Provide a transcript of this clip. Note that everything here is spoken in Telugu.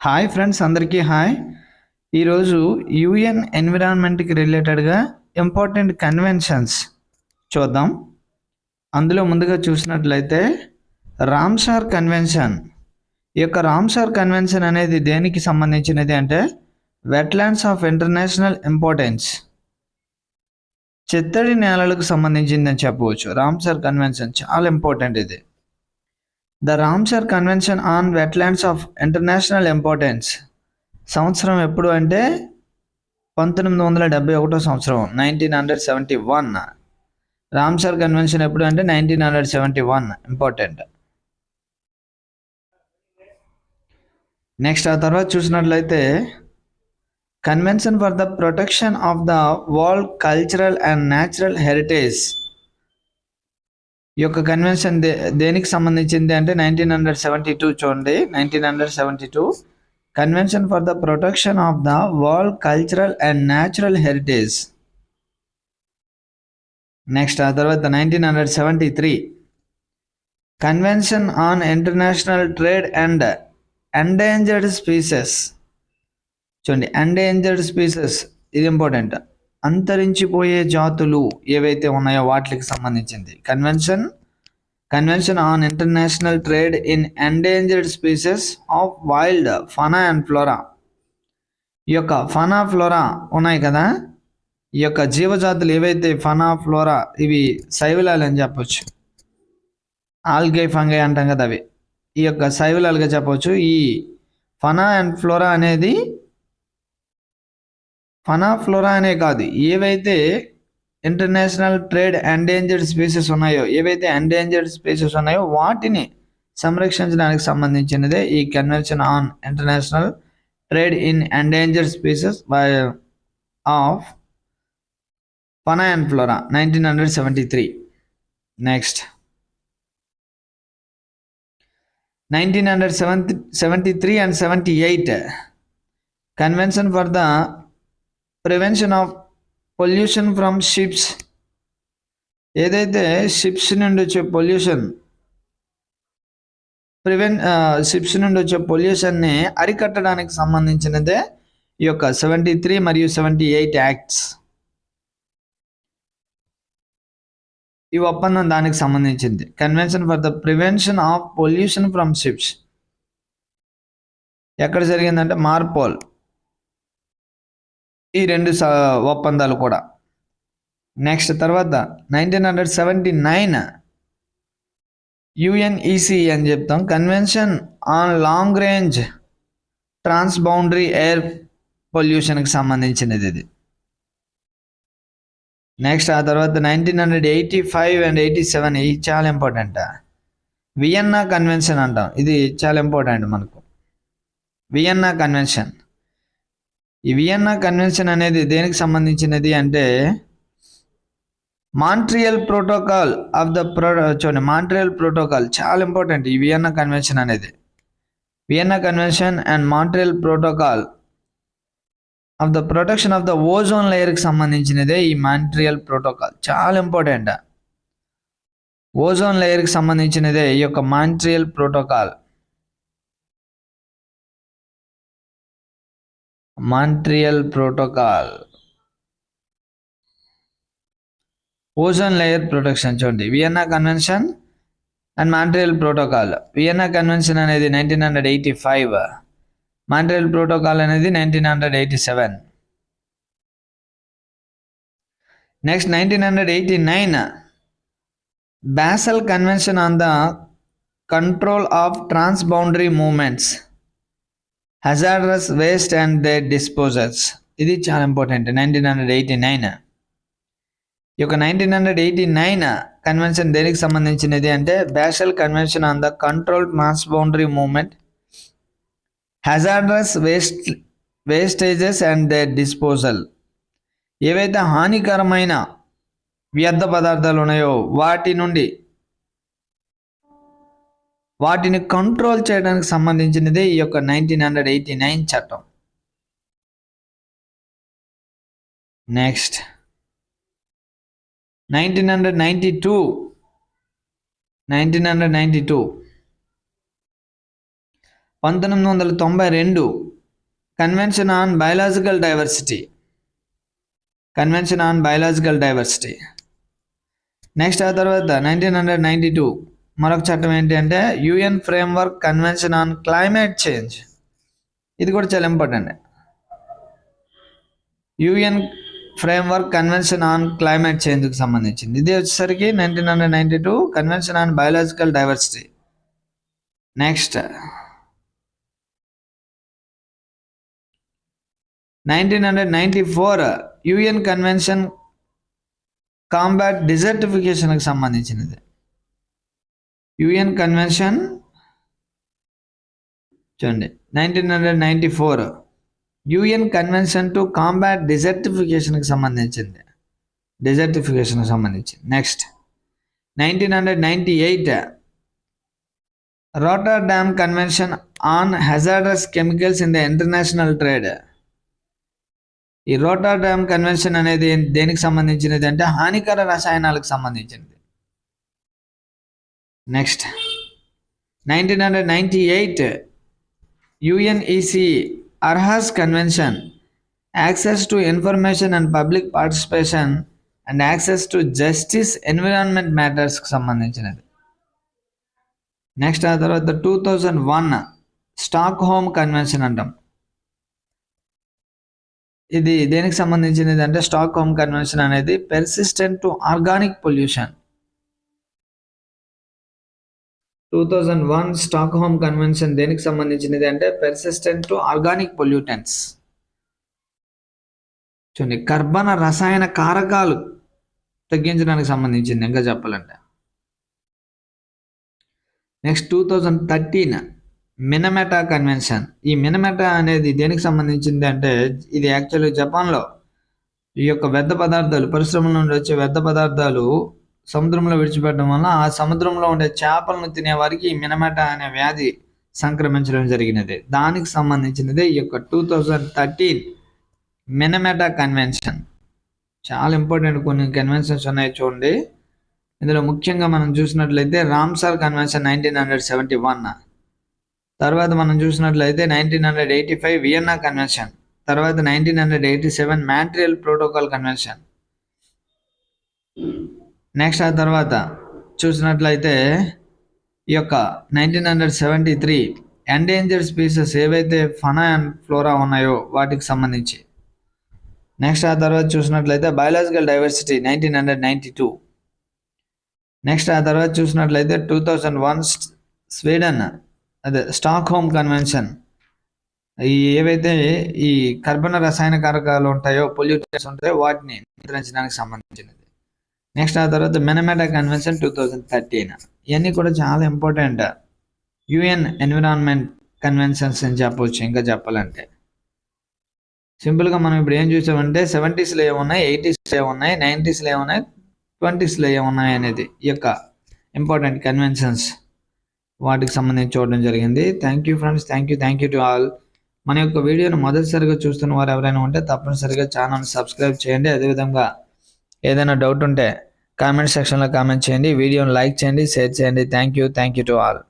హాయ్ ఫ్రెండ్స్ అందరికీ హాయ్ ఈరోజు యుఎన్ ఎన్విరాన్మెంట్కి రిలేటెడ్గా ఇంపార్టెంట్ కన్వెన్షన్స్ చూద్దాం. అందులో ముందుగా చూసినట్లయితే రామ్సార్ కన్వెన్షన్ ఈ యొక్క రామ్సార్ కన్వెన్షన్ అనేది దేనికి సంబంధించినది అంటే వెట్లాండ్స్ ఆఫ్ ఇంటర్నేషనల్ ఇంపార్టెన్స్ చిత్తడి నేలలకు సంబంధించిందని చెప్పవచ్చు. రామ్సార్ కన్వెన్షన్ చాలా ఇంపార్టెంట్ ఇది. The Ramsar convention on wetlands of international importance సంవత్సరం ఎప్పుడు అంటే పంతొమ్మిది వందల డెబ్బై ఒకటో సంవత్సరం nineteen hundred seventy one Ramsar convention ఎప్పుడు అంటే nineteen hundred seventy one important next ఆ తర్వాత చూసినట్లయితే convention for the protection of the world cultural and natural heritage ఈ యొక్క కన్వెన్షన్ దే దేనికి సంబంధించింది అంటే నైన్టీన్ హండ్రెడ్ సెవెంటీ టూ చూడండి. Nineteen hundred seventy two convention for the protection of the world cultural and natural heritage next ఆ తర్వాత nineteen hundred seventy three convention on international trade and endangered species చూడండి ఎండేంజర్డ్ స్పీసెస్ ఇది ఇంపార్టెంట్ అంతరించిపోయే జాతులు ఏవైతే ఉన్నాయో వాటికి సంబంధించింది. Convention convention on international trade in endangered species of wild fauna and flora ఈ యొక్క ఫనా ఫ్లోరా ఉన్నాయి కదా? ఈ యొక్క జీవజాతులు ఏవైతే ఫనా ఫ్లోరా ఇవి శైవిలాలు అని చెప్పొచ్చు. ఆల్గే ఫంగై అంటాం కదా అవి. ఈ యొక్క శైవిలాలుగా చెప్పవచ్చు ఈ ఫనా అండ్ ఫ్లోరా అనేది ఫనా ఫ్లోరా అనే కాదు. ఏవైతే ఇంటర్నేషనల్ ట్రేడ్ ఎండేంజర్డ్ స్పీసెస్ ఉన్నాయో ఏవైతే ఎండేంజర్డ్ స్పీసెస్ ఉన్నాయో వాటిని సంరక్షించడానికి సంబంధించినదే ఈ convention on international trade in endangered species by of fauna and flora nineteen hundred seventy three. Next. Nineteen hundred seventy seventy three and seventy eight. Convention for the prevention of pollution from ships ఏదైతే షిప్స్ నుండి వచ్చే పొల్యూషన్ ప్రివెన్ షిప్స్ నుండి వచ్చే పొల్యూషన్ని అరికట్టడానికి సంబంధించినదే ఈ యొక్క సెవెంటీ త్రీ మరియు సెవెంటీ ఎయిట్ యాక్ట్స్ ఈ ఒప్పందం దానికి సంబంధించింది. Convention for the prevention of pollution from ships ఎక్కడ జరిగిందంటే మార్పోల్. ఈ రెండు స- ఒప్పందాలు కూడా. నెక్స్ట్ తర్వాత nineteen hundred seventy nine UNEC అని చెప్తాం. Convention on long range transboundary air పొల్యూషన్కి సంబంధించినది ఇది. నెక్స్ట్ ఆ తర్వాత nineteen hundred eighty five and eighty seven ఇది చాలా ఇంపార్టెంట్ వియన్నా కన్వెన్షన్ అంటాం. ఇది చాలా ఇంపార్టెంట్ మనకు. వియన్నా కన్వెన్షన్ ఈ వియన్నా కన్వెన్షన్ అనేది దేనికి సంబంధించినది అంటే Montreal protocol of the pro చూడండి మాంట్రియల్ ప్రోటోకాల్ చాలా ఇంపార్టెంట్ ఈ వియన్నా కన్వెన్షన్ అనేది. Vienna convention and Montreal protocol of the protection of the ozone లేయర్కి సంబంధించినదే ఈ మాంట్రియల్ ప్రోటోకాల్ చాలా ఇంపార్టెంట్ ఓజోన్ లేయర్కి సంబంధించినదే ఈ యొక్క Montreal protocol Montreal protocol. Ozone layer protection చూడండి. Vienna convention and Montreal protocol. Vienna convention అనేది nineteen hundred eighty five. Montreal protocol అనేది nineteen hundred eighty seven. Next nineteen hundred eighty nine. Basel convention on the control of transboundary movements hazardous waste and their disposers ఇది చాలా important nineteen hundred eighty nine ఈ యొక్క nineteen hundred eighty nine convention దేనికి సంబంధించినది అంటే Basel convention on the control mass boundary movement hazardous waste wastages and their disposal ఏవైతే హానికరమైన వ్యర్థ పదార్థాలు ఉన్నాయో వాటి నుండి వాటిని కంట్రోల్ చేయడానికి సంబంధించినదే ఈ యొక్క నైన్టీన్ హండ్రెడ్ ఎయిటీ నైన్ చట్టం. Next nineteen hundred ninety two nineteen hundred ninety two పంతొమ్మిది వందల తొంభై రెండు. Convention on biological diversity convention on biological diversity next ఆ తర్వాత నైన్టీన్ హండ్రెడ్ నైంటీ టూ మరొక చట్టం ఏంటి అంటే UN framework convention on climate change. ఇది కూడా చాలా important. UN framework convention on climate చేంజ్కి సంబంధించింది. ఇది వచ్చేసరికి nineteen hundred ninety two convention on biological diversity. Next. Nineteen hundred ninety four UN convention combat డిజర్టిఫికేషన్కి సంబంధించినది. యుఎన్ కన్వెన్షన్ చూడండి nineteen hundred ninety four UN convention to combat డిజర్టిఫికేషన్కి సంబంధించింది. డిజర్టిఫికేషన్కి సంబంధించింది. Next nineteen hundred ninety eight Rotterdam convention on hazardous chemicals in the international trade ఈ రోటర్ డ్యామ్ కన్వెన్షన్ అనేది దేనికి సంబంధించినది అంటే హానికర రసాయనాలకు సంబంధించినది. Next nineteen hundred ninety eight UNEC Aarhus convention access to information and public participation and access to justice environment మ్యాటర్స్కి సంబంధించినది. నెక్స్ట్ ఆ తర్వాత two thousand one Stockholm convention అంటాం. ఇది దేనికి సంబంధించినది అంటే స్టాక్ హోమ్ కన్వెన్షన్ అనేది persistent to organic pollution two thousand one Stockholm convention దేనికి సంబంధించినది అంటే పెర్సిస్టెంట్ టు ఆర్గానిక్ పొల్యూటెంట్స్ చూడండి కర్బన రసాయన కారకాలు తగ్గించడానికి సంబంధించింది ఇంకా చెప్పాలంటే. Next two thousand thirteen Minamata convention. ఈ మినమెటా అనేది దేనికి సంబంధించింది అంటే ఇది యాక్చువల్లీ జపాన్లో ఈ యొక్క వ్యర్థ పదార్థాలు పరిశ్రమల నుండి వచ్చే వ్యర్థ పదార్థాలు సముద్రంలో విడిచిపెట్టడం వల్ల ఆ సముద్రంలో ఉండే చేపలను తినే వారికి మినమెట మినమెటా అనే వ్యాధి సంక్రమించడం జరిగినది. దానికి సంబంధించినది ఈ యొక్క two thousand thirteen Minamata convention. చాలా ఇంపార్టెంట్ కొన్ని కన్వెన్షన్స్ ఉన్నాయి చూడండి. ఇందులో ముఖ్యంగా మనం చూసినట్లయితే Ramsar convention nineteen hundred seventy one తర్వాత మనం చూసినట్లయితే nineteen hundred eighty five Vienna convention. తర్వాత nineteen hundred eighty seven Montreal protocol convention. Next ఆ తర్వాత చూసినట్లయితే ఈ యొక్క nineteen hundred seventy three endangered species ఏవైతే ఫనా అండ్ ఫ్లోరా ఉన్నాయో వాటికి సంబంధించి. నెక్స్ట్ ఆ తర్వాత చూసినట్లయితే biological diversity nineteen hundred ninety two next ఆ తర్వాత చూసినట్లయితే టూ థౌజండ్ వన్ స్వీడన్ అదే స్టాక్ హోమ్ కన్వెన్షన్ ఈ ఏవైతే ఈ కర్బన రసాయన కారకాలు ఉంటాయో పొల్యూటెంట్స్ ఉంటాయో వాటిని నియంత్రించడానికి సంబంధించినది. నెక్స్ట్ ఆ తర్వాత Minamata convention two thousand thirteen ఇవన్నీ కూడా చాలా ఇంపార్టెంట్ యుఎన్ ఎన్విరాన్మెంట్ కన్వెన్షన్స్ అని చెప్పవచ్చు ఇంకా చెప్పాలంటే. సింపుల్గా మనం ఇప్పుడు ఏం చూసామంటే సెవెంటీస్లో ఏమున్నాయి ఎయిటీస్లో ఏమున్నాయి నైంటీస్లో ఏమున్నాయి ట్వంటీస్లో ఏమున్నాయి అనేది ఈ యొక్క ఇంపార్టెంట్ కన్వెన్షన్స్ వాటికి సంబంధించి చూడడం జరిగింది. Thank you friends thank you thank you to all మన యొక్క వీడియోను మొదటిసారిగా చూస్తున్న వారు ఎవరైనా ఉంటే తప్పనిసరిగా ఛానల్ని సబ్స్క్రైబ్ చేయండి. అదేవిధంగా ఏదైనా డౌట్ ఉంటే కామెంట్ సెక్షన్లో కామెంట్ చేయండి. వీడియోని లైక్ చేయండి షేర్ చేయండి. Thank you thank you to all